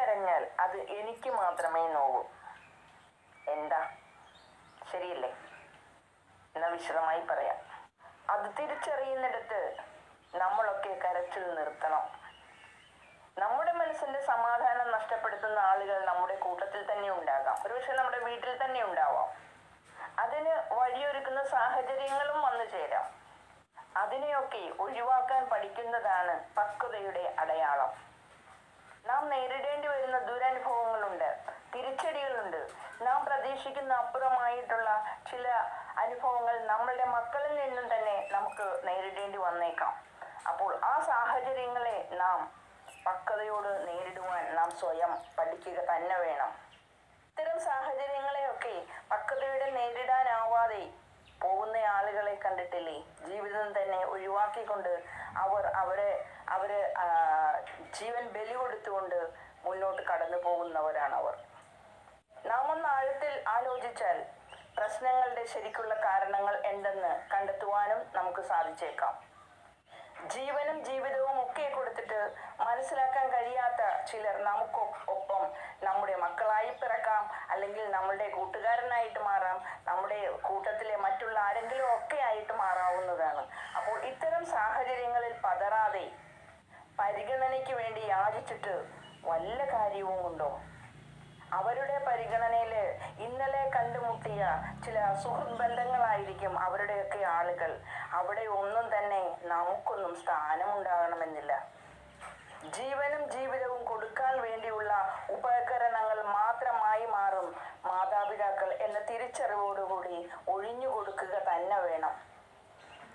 പൊട്ടിക്കരഞ്ഞാൽ അത് എനിക്ക് മാത്രമേ നോവൂ. എന്താ? ശരിയല്ലേ? എന്നാ വിശദമായി പറയാം. അത് തിരിച്ചറിയുന്നിടത്ത് നമ്മളൊക്കെ കരച്ചിൽ നിർത്തണം. നമ്മുടെ മനസ്സിന്റെ സമാധാനം നഷ്ടപ്പെടുത്തുന്ന ആളുകൾ നമ്മുടെ കൂട്ടത്തിൽ തന്നെ ഉണ്ടാകാം. ഒരുപക്ഷെ നമ്മുടെ വീട്ടിൽ തന്നെ ഉണ്ടാവാം. അതിന് വഴിയൊരുക്കുന്ന സാഹചര്യങ്ങളും വന്നു ചേരാം. അതിനെയൊക്കെ ഒഴിവാക്കാൻ പഠിക്കുന്നതാണ് പക്വതയുടെ അടയാളം. നാം നേരിടേണ്ടി വരുന്ന ദുരനുഭവങ്ങളുണ്ട് തിരിച്ചടികളുണ്ട്. നാം പ്രതീക്ഷിക്കുന്ന അപ്പുറമായിട്ടുള്ള ചില അനുഭവങ്ങൾ നമ്മളുടെ മക്കളിൽ നിന്നും തന്നെ നമുക്ക് നേരിടേണ്ടി വന്നേക്കാം. അപ്പോൾ ആ സാഹചര്യങ്ങളെ നാം പക്വതയോട് നേരിടുവാൻ നാം സ്വയം പഠിക്കുക തന്നെ വേണം. ഇത്തരം സാഹചര്യങ്ങളെയൊക്കെ പക്വതയോടെ നേരിടാനാവാതെ പോകുന്ന ആളുകളെ കണ്ടിട്ടില്ലേ? ജീവിതം തന്നെ ഒഴിവാക്കിക്കൊണ്ട് അവർ അവരെ അവർ ജീവൻ ബലി കൊടുത്തുകൊണ്ട് മുന്നോട്ട് കടന്നു പോകുന്നവരാണ് അവർ. നാം ഒന്ന് ആഴത്തിൽ ആലോചിച്ചാൽ പ്രശ്നങ്ങളുടെ ശരിക്കുള്ള കാരണങ്ങൾ എന്തെന്ന് കണ്ടെത്തുവാനും നമുക്ക് സാധിച്ചേക്കാം. ജീവനും ജീവിതവും ഒക്കെ കൊടുത്തിട്ട് മനസ്സിലാക്കാൻ കഴിയാത്ത ചിലർ നമുക്ക് ഒപ്പം നമ്മുടെ മക്കളായി പിറക്കാം അല്ലെങ്കിൽ നമ്മളുടെ കൂട്ടുകാരനായിട്ട് മാറാം നമ്മുടെ കൂട്ടത്തിലെ മറ്റുള്ള ആരെങ്കിലും ഒക്കെ ആയിട്ട് മാറാവുന്നതാണ്. അപ്പോൾ ഇത്തരം സാഹചര്യങ്ങളിൽ പതറാതെ പരിഗണനയ്ക്ക് വേണ്ടി യാചിച്ചിട്ട് വല്ല കാര്യവും ഉണ്ടോ? അവരുടെ പരിഗണനയിൽ ഇന്നലെ കണ്ടുമുട്ടിയ ചില സുഹൃത് ബന്ധങ്ങളായിരിക്കും അവരുടെയൊക്കെ ആളുകൾ. അവിടെ ഒന്നും തന്നെ നമുക്കൊന്നും സ്ഥാനമുണ്ടാകണമെന്നില്ല. ജീവനും ജീവിതവും കൊടുക്കാൻ വേണ്ടിയുള്ള ഉപകരണങ്ങൾ മാത്രമായി മാറും മാതാപിതാക്കൾ എന്ന തിരിച്ചറിവോടുകൂടി ഒഴിഞ്ഞു കൊടുക്കുക തന്നെ വേണം.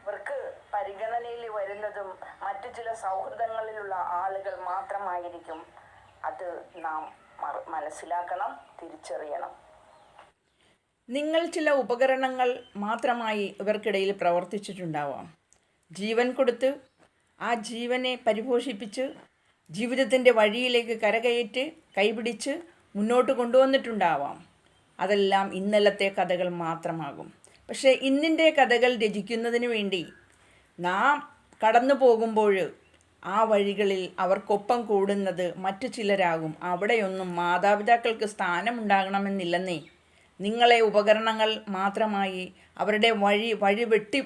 അവർക്ക് പരിഗണനയിൽ വരുന്നതും മറ്റു ചില സൗഹൃദങ്ങളിലുള്ള ആളുകൾ മാത്രമായിരിക്കും അത് നാം മനസ്സിലാക്കണം തിരിച്ചറിയണം. നിങ്ങൾ ചില ഉപകരണങ്ങൾ മാത്രമായി ഇവർക്കിടയിൽ പ്രവർത്തിച്ചിട്ടുണ്ടാവാം. ജീവൻ കൊടുത്ത് ആ ജീവനെ പരിപോഷിപ്പിച്ച് ജീവിതത്തിന്റെ വഴിയിലേക്ക് കരകയറ്റ് കൈപിടിച്ച് മുന്നോട്ട് കൊണ്ടുവന്നിട്ടുണ്ടാവാം. അതെല്ലാം ഇന്നലത്തെ കഥകൾ മാത്രമാകും. പക്ഷേ ഇന്നിന്റെ കഥകൾ രചിക്കുന്നതിന് വേണ്ടി നാം കടന്നു പോകുമ്പോൾ ആ വഴികളിൽ അവർക്കൊപ്പം കൂടുന്നത് മറ്റു ചിലരാകും. അവിടെയൊന്നും മാതാപിതാക്കൾക്ക് സ്ഥാനമുണ്ടാകണമെന്നില്ലെന്നേ. നിങ്ങളെ ഉപകരണങ്ങൾ മാത്രമായി അവരുടെ വഴി വഴി വെട്ടി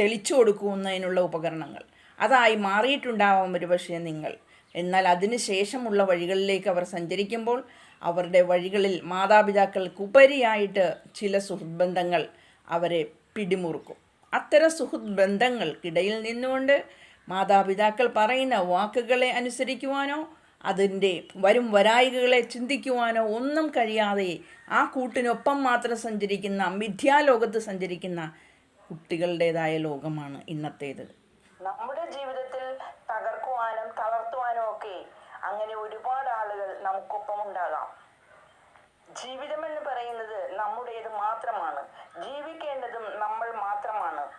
തെളിച്ചു കൊടുക്കുന്നതിനുള്ള ഉപകരണങ്ങൾ. അതായി മാറിയിട്ടുണ്ടാവാം ഒരുപക്ഷെ നിങ്ങൾ. എന്നാൽ അതിന് ശേഷമുള്ള വഴികളിലേക്ക് അവർ സഞ്ചരിക്കുമ്പോൾ അവരുടെ വഴികളിൽ മാതാപിതാക്കൾക്കുപരിയായിട്ട് ചില സുഹൃത്ബന്ധങ്ങൾ അവരെ പിടിമുറുക്കും. അത്തരം സുഹൃത് ബന്ധങ്ങൾക്കിടയിൽ നിന്നുകൊണ്ട് മാതാപിതാക്കൾ പറയുന്ന വാക്കുകളെ അനുസരിക്കുവാനോ അതിന്റെ വരും വരായികകളെ ചിന്തിക്കുവാനോ ഒന്നും കഴിയാതെ ആ കൂട്ടിനൊപ്പം മാത്രം സഞ്ചരിക്കുന്ന മിഥ്യാലോകത്ത് സഞ്ചരിക്കുന്ന കുട്ടികളുടേതായ ലോകമാണ് ഇന്നത്തേത്. നമ്മുടെ ജീവിതത്തിൽ തകർക്കുവാനും തളർത്തുവാനും ഒക്കെ അങ്ങനെ ഒരുപാട് ആളുകൾ നമുക്കൊപ്പം ഉണ്ടാകാം. ജീവിതം എന്ന് പറയുന്നത് നമ്മുടേത് മാത്രമാണ്. ജീവിക്കേണ്ടതും നമ്മൾ മാത്രമാണ്.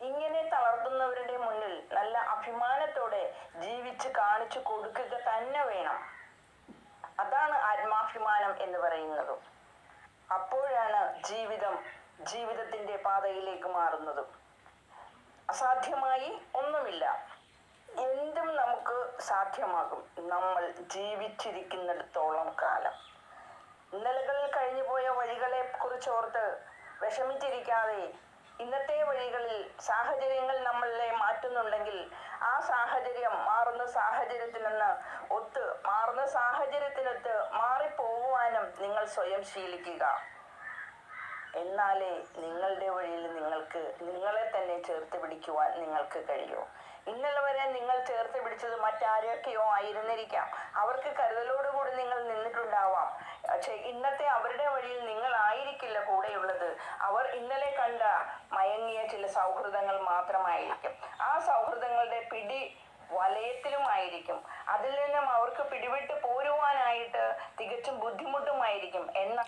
ഇങ്ങനെ തളർത്തുന്നവരുടെ മുന്നിൽ നല്ല അഭിമാനത്തോടെ ജീവിച്ച് കാണിച്ചു കൊടുക്കുക തന്നെ വേണം. അതാണ് ആത്മാഭിമാനം എന്ന് പറയുന്നത്. അപ്പോഴാണ് ജീവിതം ജീവിതത്തിന്റെ പാതയിലേക്ക് മാറുന്നത്. അസാധ്യമായി ഒന്നുമില്ല. എന്തും നമുക്ക് സാധ്യമാകും. നമ്മൾ ജീവിച്ചിരിക്കുന്നിടത്തോളം കാലം. ഇന്നലകളിൽ കഴിഞ്ഞുപോയ വഴികളെ കുറിച്ച് ഓർത്ത് വിഷമിച്ചിരിക്കാതെ ഇന്നത്തെ വഴികളിൽ സാഹചര്യങ്ങൾ നമ്മളെ മാറ്റുന്നുണ്ടെങ്കിൽ ആ സാഹചര്യം മാറുന്ന സാഹചര്യത്തിനൊന്ന് ഒത്ത് മാറുന്ന സാഹചര്യത്തിനൊത്ത് മാറിപ്പോകുവാനും നിങ്ങൾ സ്വയം ശീലിക്കുക. എന്നാലേ നിങ്ങളുടെ വഴിയിൽ നിങ്ങൾക്ക് നിങ്ങളെ തന്നെ ചേർത്ത് പിടിക്കുവാൻ നിങ്ങൾക്ക് കഴിയൂ. ഇന്നലെ വരെ നിങ്ങൾ ചേർത്ത് പിടിച്ചത് മറ്റാരെയൊക്കെയോ ആയിരുന്നിരിക്കാം. അവർക്ക് കരുതലോടുകൂടി നിങ്ങൾ നിന്നിട്ടുണ്ടാവാം. ഇന്നത്തെ അവരുടെ വഴിയിൽ നിങ്ങൾ ആയിരിക്കില്ല കൂടെയുള്ളത്. അവർ ഇന്നലെ കണ്ട മയങ്ങിയ ചില സൗഹൃദങ്ങൾ മാത്രമായിരിക്കും. ആ സൗഹൃദങ്ങളുടെ പിടി വലയത്തിലുമായിരിക്കും. അതിൽ നിന്നും അവർക്ക് പിടിവിട്ട് പോരുവാനായിട്ട് തികച്ചും ബുദ്ധിമുട്ടുമായിരിക്കും എന്ന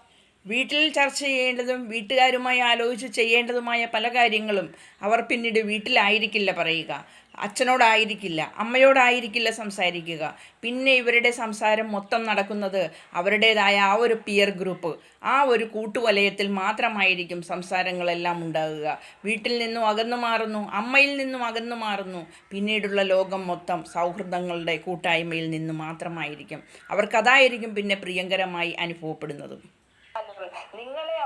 വീട്ടിൽ ചർച്ച ചെയ്യേണ്ടതും വീട്ടുകാരുമായി ആലോചിച്ച് ചെയ്യേണ്ടതുമായ പല കാര്യങ്ങളും അവർ പിന്നീട് വീട്ടിലായിരിക്കില്ല പറയുക. അച്ഛനോടായിരിക്കില്ല അമ്മയോടായിരിക്കില്ല സംസാരിക്കുക. പിന്നെ ഇവരുടെ സംസാരം മൊത്തം നടക്കുന്നത് അവരുടേതായ ആ ഒരു പിയർ ഗ്രൂപ്പ് ആ ഒരു കൂട്ടുവലയത്തിൽ മാത്രമായിരിക്കും സംസാരങ്ങളെല്ലാം ഉണ്ടാകുക. വീട്ടിൽ നിന്നും അകന്നു മാറുന്നു അമ്മയിൽ നിന്നും അകന്നു മാറുന്നു. പിന്നീടുള്ള ലോകം മൊത്തം സൗഹൃദങ്ങളുടെ കൂട്ടായ്മയിൽ നിന്ന് മാത്രമായിരിക്കും. അവർക്കതായിരിക്കും പിന്നെ പ്രിയങ്കരമായി അനുഭവപ്പെടുന്നതും. നിങ്ങളെ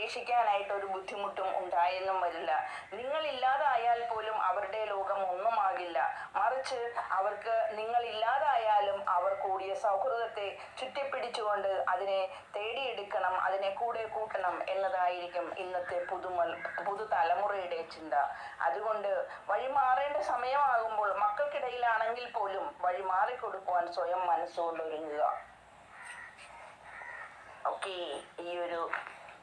ഉപേക്ഷിക്കാനായിട്ട് ഒരു ബുദ്ധിമുട്ടും ഉണ്ടായെന്നും വരില്ല. നിങ്ങൾ ഇല്ലാതായാൽ പോലും അവരുടെ ലോകം ഒന്നുമാകില്ല. മറിച്ച് അവർക്ക് നിങ്ങൾ ഇല്ലാതായാലും അവർ കൂടിയ സൗഹൃദത്തെ ചുറ്റിപ്പിടിച്ചുകൊണ്ട് അതിനെ തേടിയെടുക്കണം അതിനെ കൂടെ കൂട്ടണം എന്നതായിരിക്കും ഇന്നത്തെ പുതുമൽ പുതുതലമുറയുടെ ചിന്ത. അതുകൊണ്ട് വഴിമാറേണ്ട സമയമാകുമ്പോൾ മക്കൾക്കിടയിലാണെങ്കിൽ പോലും വഴി മാറിക്കൊടുക്കുവാൻ സ്വയം മനസ്സുകൊണ്ട് ഒരുങ്ങുക. ഓക്കെ ഈ ഒരു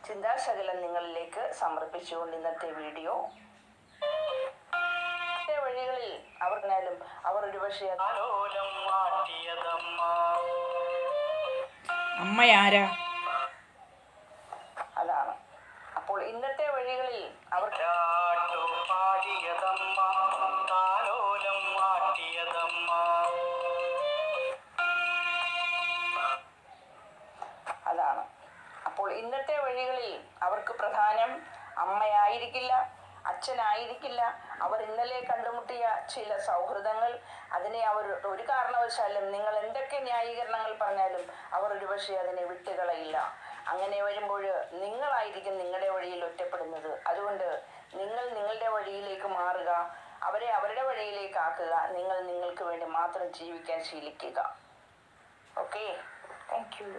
ചിന്താശകലം നിങ്ങളിലേക്ക് സമർപ്പിച്ചുകൊണ്ട് ഇന്നത്തെ വീഡിയോ. ഇന്നത്തെ വഴികളിൽ അവർക്കായാലും അവർ ഒരുപക്ഷെ അമ്മയാരാ? അതാണ്. അപ്പോൾ ഇന്നത്തെ വഴികളിൽ അവർ പാടിയതമ്മ. താലോലം മാറ്റിയതമ്മ വഴികളിൽ അവർക്ക് പ്രധാനം അമ്മയായിരിക്കില്ല അച്ഛനായിരിക്കില്ല. അവർ ഇന്നലെ കണ്ടുമുട്ടിയ ചില സൗഹൃദങ്ങൾ അതിനെ അവർ ഒരു കാരണവശാലും നിങ്ങൾ എന്തൊക്കെ ന്യായീകരണങ്ങൾ പറഞ്ഞാലും അവർ ഒരുപക്ഷെ അതിനെ വിട്ടുകളയില്ല. അങ്ങനെ വരുമ്പോൾ നിങ്ങളായിരിക്കും നിങ്ങളുടെ വഴിയിൽ ഒറ്റപ്പെടുന്നത്. അതുകൊണ്ട് നിങ്ങൾ നിങ്ങളുടെ വഴിയിലേക്ക് മാറുക അവരെ അവരുടെ വഴിയിലേക്ക് ആക്കുക. നിങ്ങൾ നിങ്ങൾക്ക് വേണ്ടി മാത്രം ജീവിക്കാൻ ശീലിക്കുക. ഓക്കെ? Thank you